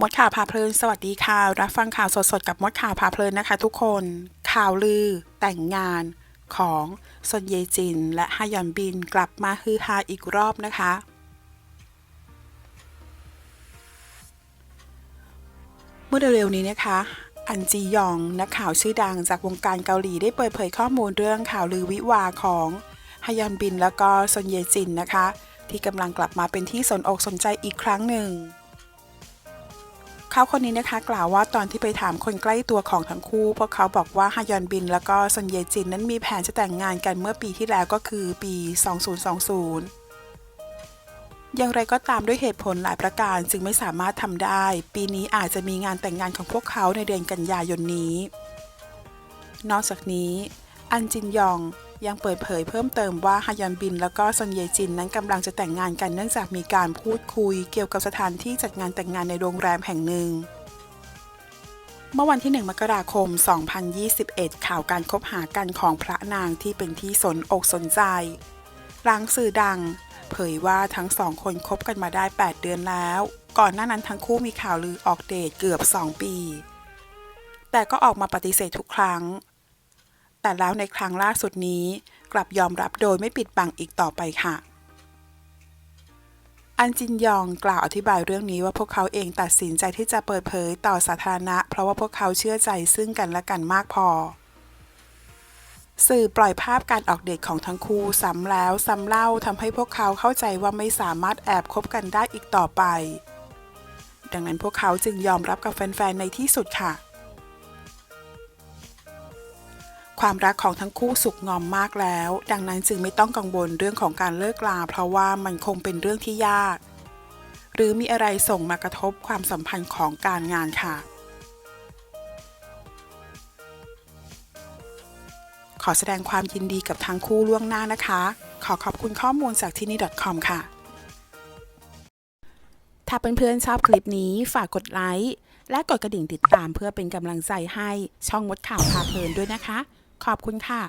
มดข่าวพาเพลิน สวัสดีค่ะ รับฟังข่าวสดๆ กับมดข่าวพาเพลินนะคะ ทุกคน ข่าวลือ แต่งงานของซอนเยจิน และฮายอนบินกลับมาฮือฮาอีกรอบนะคะ เมื่อเร็วๆนี้นะคะ อันจียองนักข่าวชื่อดังจากวงการเกาหลีได้เปิดเผยข้อมูลเรื่องข่าวลือวิวาของฮยอนบิน แล้วก็ซอนเยจินนะคะ ที่กำลังกลับมาเป็นที่สนอกสนใจอีกครั้งหนึ่ง เขาคนนี้นะคะกล่าวว่าตอนที่ไปถามคนใกล้ตัวของทั้งคู่ พวกเขาบอกว่าฮยอนบิน แล้วก็ซอนเยจินนั้นมีแผนจะแต่งงานกันเมื่อปีที่แล้วก็คือปี 2020อย่างไรก็ตามด้วยเหตุผลหลายประการจึงไม่สามารถทำได้ ปีนี้อาจจะมีงานแต่งงานของพวกเขาในเดือนกันยายนนี้ นอกจากนี้ อันจินยอง ยังเปิดเผยเพิ่มเติมว่าฮยอนบิน แล้วก็ซอนเยจินนั้นกำลังจะแต่งงานกันเนื่องจากมีการพูดคุย เกี่ยวกับสถานที่จัดงานแต่งงานในโรงแรมแห่งหนึ่งเมื่อวันที่ 1 มกราคม 2021 ข่าวการคบหากันของพระนางที่เป็นที่สนอกสนใจหลังสื่อดัง เผยว่าทั้งสองคนคบกันมาได้ 8 เดือนแล้ว ก่อนหน้านั้นทั้งคู่มีข่าวลือออกเดทเกือบ 2 ปี แต่ก็ออกมาปฏิเสธทุกครั้ง แต่แล้วในครั้งล่าสุดนี้ กลับยอมรับโดยไม่ปิดบังอีกต่อไปค่ะ อันจินยองกล่าวอธิบายเรื่องนี้ว่าพวกเขาเองตัดสินใจที่จะเปิดเผยต่อสาธารณะ เพราะว่าพวกเขาเชื่อใจซึ่งกันและกันมากพอ สื่อปล่อยภาพการออกเดทของทั้งคู่ซ้ำแล้วซ้ำเล่าทำให้พวกเขาเข้าใจว่าไม่สามารถแอบคบกันได้อีกต่อไป ดังนั้นพวกเขาจึงยอมรับกับแฟนๆในที่สุดค่ะ ความรักของทั้งคู่สุกงอมมากแล้ว ดังนั้นจึงไม่ต้องกังวลเรื่องของการเลิกลา เพราะว่ามันคงเป็นเรื่องที่ยาก หรือมีอะไรส่งมากระทบความสัมพันธ์ของการงานค่ะ ขอแสดงความยินดีกับทั้งคู่ล่วงหน้านะคะ ขอขอบคุณข้อมูลจากที่นี่ .com ค่ะ ถ้าเพื่อนๆชอบคลิปนี้ฝากกดไลค์และกดกระดิ่งติดตามเพื่อเป็นกำลังใจให้ช่องมดข่าวพาเพลินด้วยนะคะ ขอบคุณค่ะ